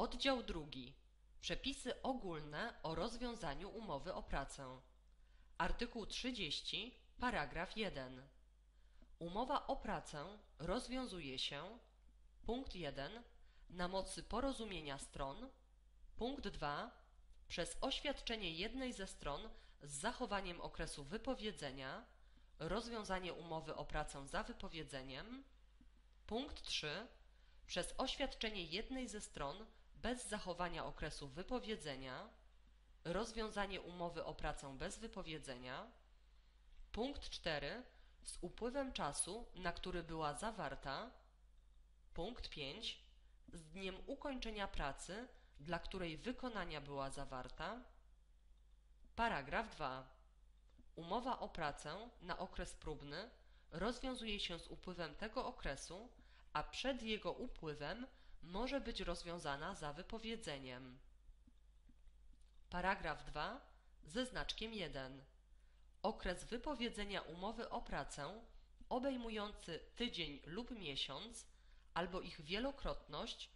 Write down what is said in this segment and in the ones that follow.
Oddział drugi. Przepisy ogólne o rozwiązaniu umowy o pracę. Artykuł 30, paragraf 1. Umowa o pracę rozwiązuje się punkt 1 na mocy porozumienia stron, punkt 2 przez oświadczenie jednej ze stron z zachowaniem okresu wypowiedzenia, rozwiązanie umowy o pracę za wypowiedzeniem, punkt 3 przez oświadczenie jednej ze stron bez zachowania okresu wypowiedzenia, rozwiązanie umowy o pracę bez wypowiedzenia, punkt 4 z upływem czasu, na który była zawarta, punkt 5 z dniem ukończenia pracy, dla której wykonania była zawarta, paragraf 2 Umowa o pracę na okres próbny rozwiązuje się z upływem tego okresu, a przed jego upływem może być rozwiązana za wypowiedzeniem. Paragraf 2 ze znaczkiem 1. Okres wypowiedzenia umowy o pracę obejmujący tydzień lub miesiąc albo ich wielokrotność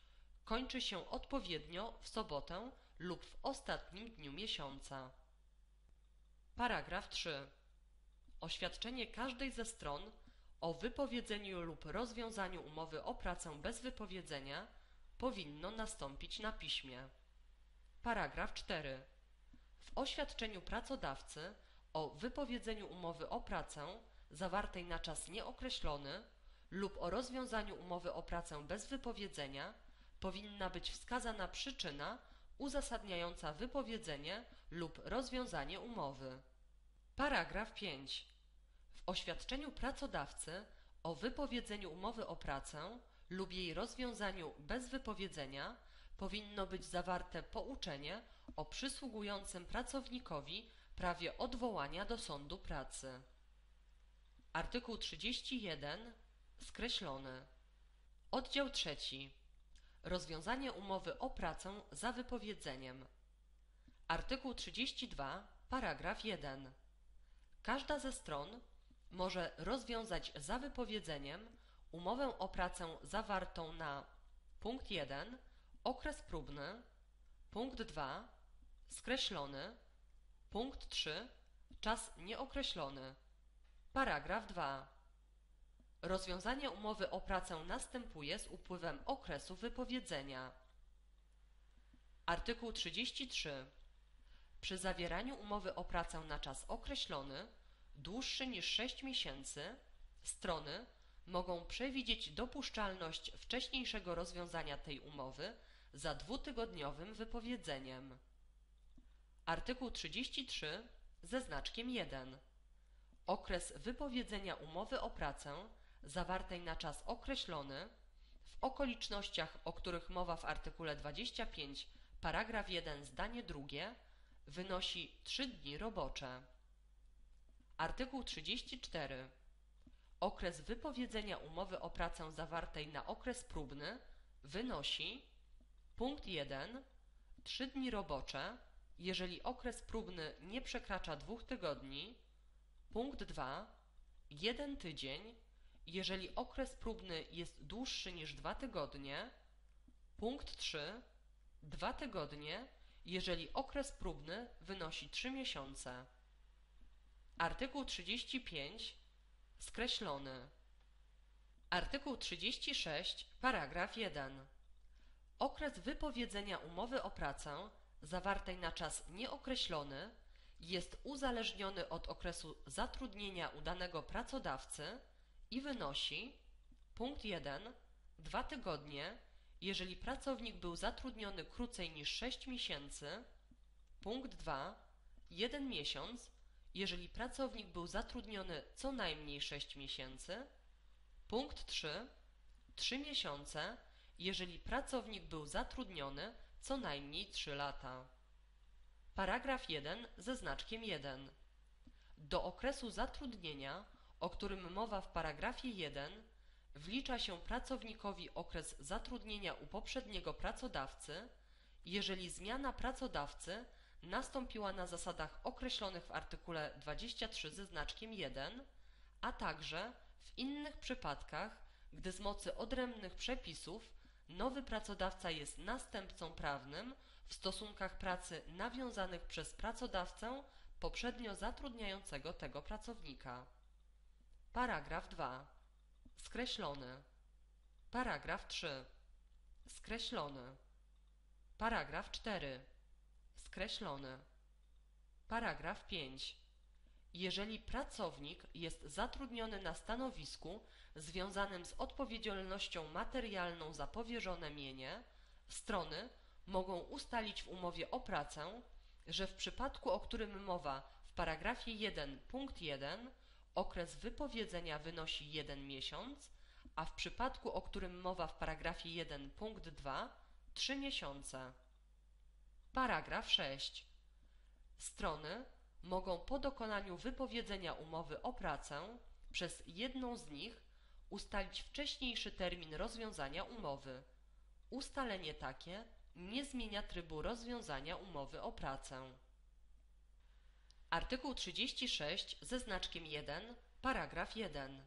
kończy się odpowiednio w sobotę lub w ostatnim dniu miesiąca. Paragraf 3. Oświadczenie każdej ze stron o wypowiedzeniu lub rozwiązaniu umowy o pracę bez wypowiedzenia powinno nastąpić na piśmie. Paragraf 4. W oświadczeniu pracodawcy o wypowiedzeniu umowy o pracę zawartej na czas nieokreślony lub o rozwiązaniu umowy o pracę bez wypowiedzenia powinna być wskazana przyczyna uzasadniająca wypowiedzenie lub rozwiązanie umowy. Paragraf 5. W oświadczeniu pracodawcy o wypowiedzeniu umowy o pracę lub jej rozwiązaniu bez wypowiedzenia powinno być zawarte pouczenie o przysługującym pracownikowi prawie odwołania do sądu pracy. Artykuł 31 skreślony. Oddział trzeci. Rozwiązanie umowy o pracę za wypowiedzeniem. Artykuł 32, paragraf 1. Każda ze stron może rozwiązać za wypowiedzeniem umowę o pracę zawartą na punkt 1 okres próbny, punkt 2 skreślony, punkt 3 czas nieokreślony. Paragraf 2. Rozwiązanie umowy o pracę następuje z upływem okresu wypowiedzenia. Artykuł 33. Przy zawieraniu umowy o pracę na czas określony, dłuższy niż 6 miesięcy, strony mogą przewidzieć dopuszczalność wcześniejszego rozwiązania tej umowy za dwutygodniowym wypowiedzeniem. Artykuł 33 ze znaczkiem 1. Okres wypowiedzenia umowy o pracę zawartej na czas określony w okolicznościach, o których mowa w artykule 25 paragraf 1 zdanie drugie wynosi 3 dni robocze. Artykuł 34. Okres wypowiedzenia umowy o pracę zawartej na okres próbny wynosi punkt 1 3 dni robocze, jeżeli okres próbny nie przekracza dwóch tygodni, punkt 2 1 tydzień, jeżeli okres próbny jest dłuższy niż dwa tygodnie, punkt 3 dwa tygodnie, jeżeli okres próbny wynosi 3 miesiące. Artykuł 35 skreślony. Artykuł 36, paragraf 1. Okres wypowiedzenia umowy o pracę zawartej na czas nieokreślony jest uzależniony od okresu zatrudnienia udanego pracodawcy i wynosi punkt 1 dwa tygodnie, jeżeli pracownik był zatrudniony krócej niż 6 miesięcy, punkt 2 jeden miesiąc, jeżeli pracownik był zatrudniony co najmniej 6 miesięcy, punkt 3 3 miesiące, jeżeli pracownik był zatrudniony co najmniej 3 lata. Paragraf 1 ze znaczkiem 1. Do okresu zatrudnienia, o którym mowa w paragrafie 1, wlicza się pracownikowi okres zatrudnienia u poprzedniego pracodawcy, jeżeli zmiana pracodawcy nastąpiła na zasadach określonych w artykule 23 ze znaczkiem 1, a także w innych przypadkach, gdy z mocy odrębnych przepisów nowy pracodawca jest następcą prawnym w stosunkach pracy nawiązanych przez pracodawcę poprzednio zatrudniającego tego pracownika. Paragraf 2. Skreślony. Paragraf 3. Skreślony. Paragraf 4. Skreślony. Paragraf 5. Jeżeli pracownik jest zatrudniony na stanowisku związanym z odpowiedzialnością materialną za powierzone mienie, strony mogą ustalić w umowie o pracę, że w przypadku, o którym mowa w paragrafie 1 punkt 1, okres wypowiedzenia wynosi 1 miesiąc, a w przypadku, o którym mowa w paragrafie 1 punkt 2, 3 miesiące. Paragraf 6. Strony mogą po dokonaniu wypowiedzenia umowy o pracę przez jedną z nich ustalić wcześniejszy termin rozwiązania umowy. Ustalenie takie nie zmienia trybu rozwiązania umowy o pracę. Artykuł 36 ze znaczkiem 1, paragraf 1.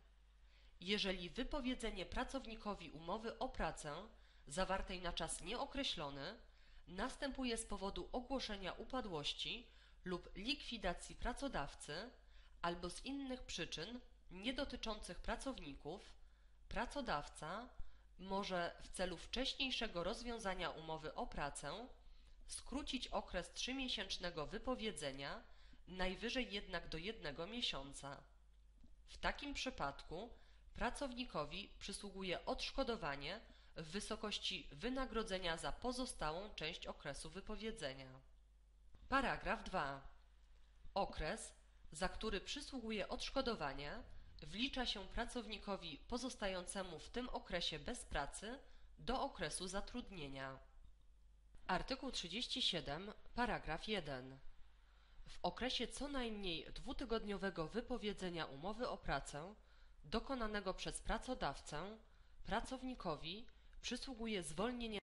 Jeżeli wypowiedzenie pracownikowi umowy o pracę zawartej na czas nieokreślony następuje z powodu ogłoszenia upadłości lub likwidacji pracodawcy albo z innych przyczyn nie dotyczących pracowników, pracodawca może w celu wcześniejszego rozwiązania umowy o pracę skrócić okres trzymiesięcznego wypowiedzenia najwyżej jednak do jednego miesiąca. W takim przypadku pracownikowi przysługuje odszkodowanie w wysokości wynagrodzenia za pozostałą część okresu wypowiedzenia. Paragraf 2. Okres, za który przysługuje odszkodowanie, wlicza się pracownikowi pozostającemu w tym okresie bez pracy do okresu zatrudnienia. Artykuł 37, paragraf 1. W okresie co najmniej dwutygodniowego wypowiedzenia umowy o pracę dokonanego przez pracodawcę pracownikowi przysługuje zwolnienie